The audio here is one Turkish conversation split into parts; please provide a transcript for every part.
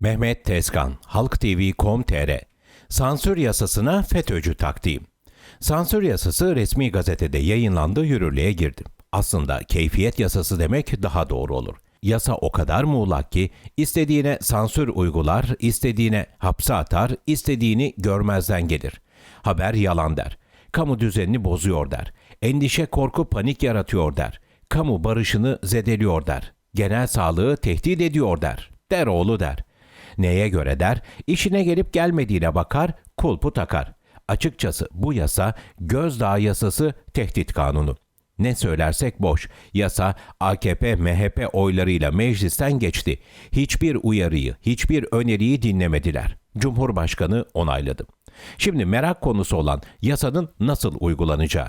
Mehmet Tezkan, Halk TV.com.tr Sansür yasasına FETÖ'cü taktiği. Sansür yasası resmi gazetede yayınlandı, yürürlüğe girdi. Aslında keyfiyet yasası demek daha doğru olur. Yasa o kadar muğlak ki istediğine sansür uygular, istediğine hapse atar, istediğini görmezden gelir. Haber yalan der. Kamu düzenini bozuyor der. Endişe, korku, panik yaratıyor der. Kamu barışını zedeliyor der. Genel sağlığı tehdit ediyor der. Der oğlu der. Neye göre der? İşine gelip gelmediğine bakar, kulpu takar. Açıkçası bu yasa Gözdağ yasası tehdit kanunu. Ne söylersek boş. Yasa AKP, MHP oylarıyla meclisten geçti. Hiçbir uyarıyı, hiçbir öneriyi dinlemediler. Cumhurbaşkanı onayladı. Şimdi merak konusu olan yasanın nasıl uygulanacağı.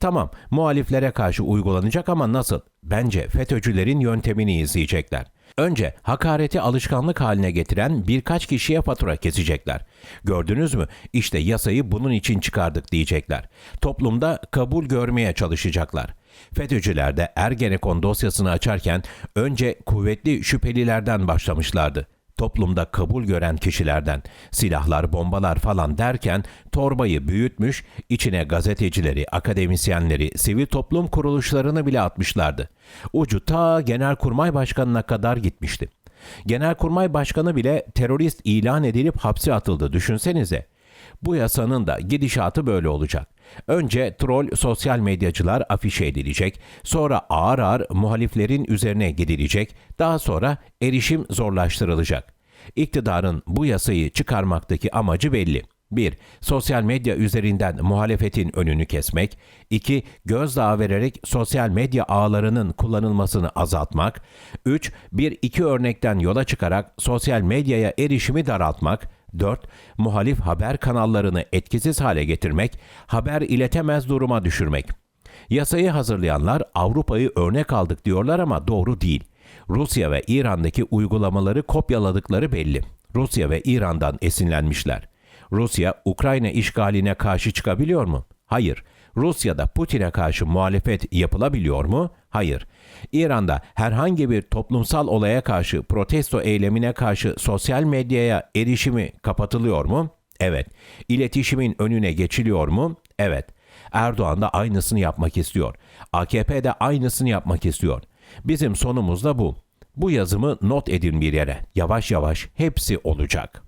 Tamam, muhaliflere karşı uygulanacak ama nasıl? Bence FETÖ'cülerin yöntemini izleyecekler. Önce hakareti alışkanlık haline getiren birkaç kişiye fatura kesecekler. Gördünüz mü? İşte yasayı bunun için çıkardık diyecekler. Toplumda kabul görmeye çalışacaklar. FETÖ'cüler de Ergenekon dosyasını açarken önce kuvvetli şüphelilerden başlamışlardı toplumda kabul gören kişilerden silahlar, bombalar falan derken torbayı büyütmüş, içine gazetecileri, akademisyenleri, sivil toplum kuruluşlarını bile atmışlardı. Ucu ta Genelkurmay Başkanı'na kadar gitmişti. Genelkurmay Başkanı bile terörist ilan edilip hapse atıldı düşünsenize. Bu yasanın da gidişatı böyle olacak. Önce troll sosyal medyacılar afişe edilecek, sonra ağır ağır muhaliflerin üzerine gidilecek, daha sonra erişim zorlaştırılacak. İktidarın bu yasayı çıkarmaktaki amacı belli. 1. Sosyal medya üzerinden muhalefetin önünü kesmek. 2. Gözdağı vererek sosyal medya ağlarının kullanılmasını azaltmak. 3. Bir iki örnekten yola çıkarak sosyal medyaya erişimi daraltmak. 4. Muhalif haber kanallarını etkisiz hale getirmek, haber iletemez duruma düşürmek. Yasayı hazırlayanlar Avrupa'yı örnek aldık diyorlar ama doğru değil. Rusya ve İran'daki uygulamaları kopyaladıkları belli. Rusya ve İran'dan esinlenmişler. Rusya Ukrayna işgaline karşı çıkabiliyor mu? Hayır. Rusya'da Putin'e karşı muhalefet yapılabiliyor mu? Hayır. İran'da herhangi bir toplumsal olaya karşı protesto eylemine karşı sosyal medyaya erişimi kapatılıyor mu? Evet. İletişimin önüne geçiliyor mu? Evet. Erdoğan da aynısını yapmak istiyor. AKP de aynısını yapmak istiyor. Bizim sonumuz da bu. Bu yazımı not edin bir yere. Yavaş yavaş hepsi olacak.